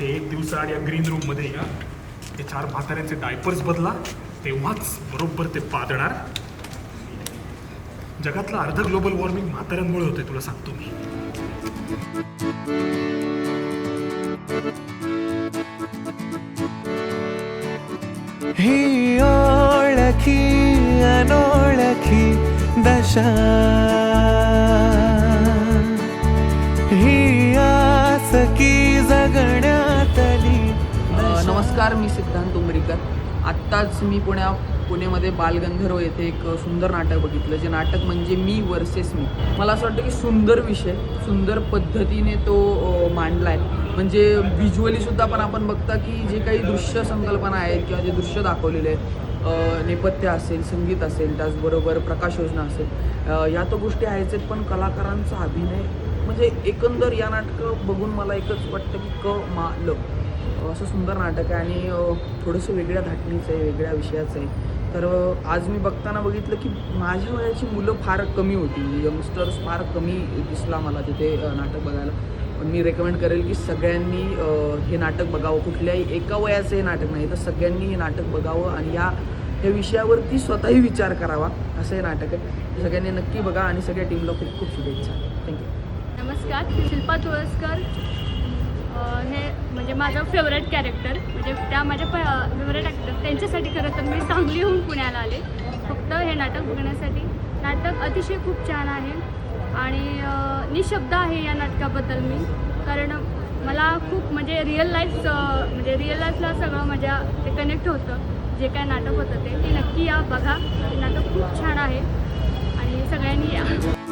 ते एक दिवसाआड या ग्रीन रूममध्ये या. ते चार म्हाताऱ्यांचे डायपर्स बदला. तेव्हाच बरोबर ते पादणार. जगातलं अर्ध ग्लोबल वॉर्मिंग म्हाताऱ्यांमुळे होते तुला सांगतो मी. ही ओळखी अनोळखी दशा. नमस्कार मी सिद्धांत उमरीकर. आत्ताच मी पुण्या पुणेमध्ये बालगंधर्व येथे एक सुंदर नाटक बघितलं जे नाटक म्हणजे मी वर्सेस मी. मला असं वाटतं की सुंदर विषय सुंदर पद्धतीने तो मांडला आहे म्हणजे व्हिज्युअलीसुद्धा पण आपण बघता की जे काही दृश्य संकल्पना आहेत किंवा जे दृश्य दाखवलेले आहेत नेपथ्य असेल संगीत असेल त्याचबरोबर प्रकाश योजना असेल या तो गोष्टी आहेच आहेत पण कलाकारांचा अभिनय म्हणजे एकंदर या नाटकं बघून मला एकच वाटतं की क मा ल. असं सुंदर नाटक आहे आणि थोडंसं वेगळ्या धाटणीचं आहे वेगळ्या विषयाचं. आहे तर आज मी बघताना बघितलं की माझ्या वयाची मुलं फार कमी होती. यंगस्टर्स फार कमी दिसला मला तिथे नाटक बघायला. पण मी रेकमेंड करेल की सगळ्यांनी हे नाटक बघावं. कुठल्याही एका वयाचं हे नाटक नाही तर सगळ्यांनी हे नाटक बघावं आणि या या विषयावरती स्वतःही विचार करावा. असं हे नाटक आहे. सगळ्यांनी नक्की बघा आणि सगळ्या टीमला खूप खूप शुभेच्छा. थँक्यू नमस्कार शिल्पा तुळसकर. माझं फेवरेट कॅरेक्टर म्हणजे त्या माझ्या फेवरेट ॲक्टर त्यांच्यासाठी खरं तर मी सांगलीहून पुण्याला आले. फक्त हे नाटक बघण्यासाठी. नाटक अतिशय खूप छान आहे. आणि निशब्द आहे या नाटकाबद्दल मी. कारण मला खूप म्हणजे रिअल लाईफ म्हणजे रिअल लाईफला सगळं माझ्या ते कनेक्ट होतं. जे काय नाटक होतं ते. ते नक्की या बघा. हे नाटक खूप छान आहे. आणि सगळ्यांनी या.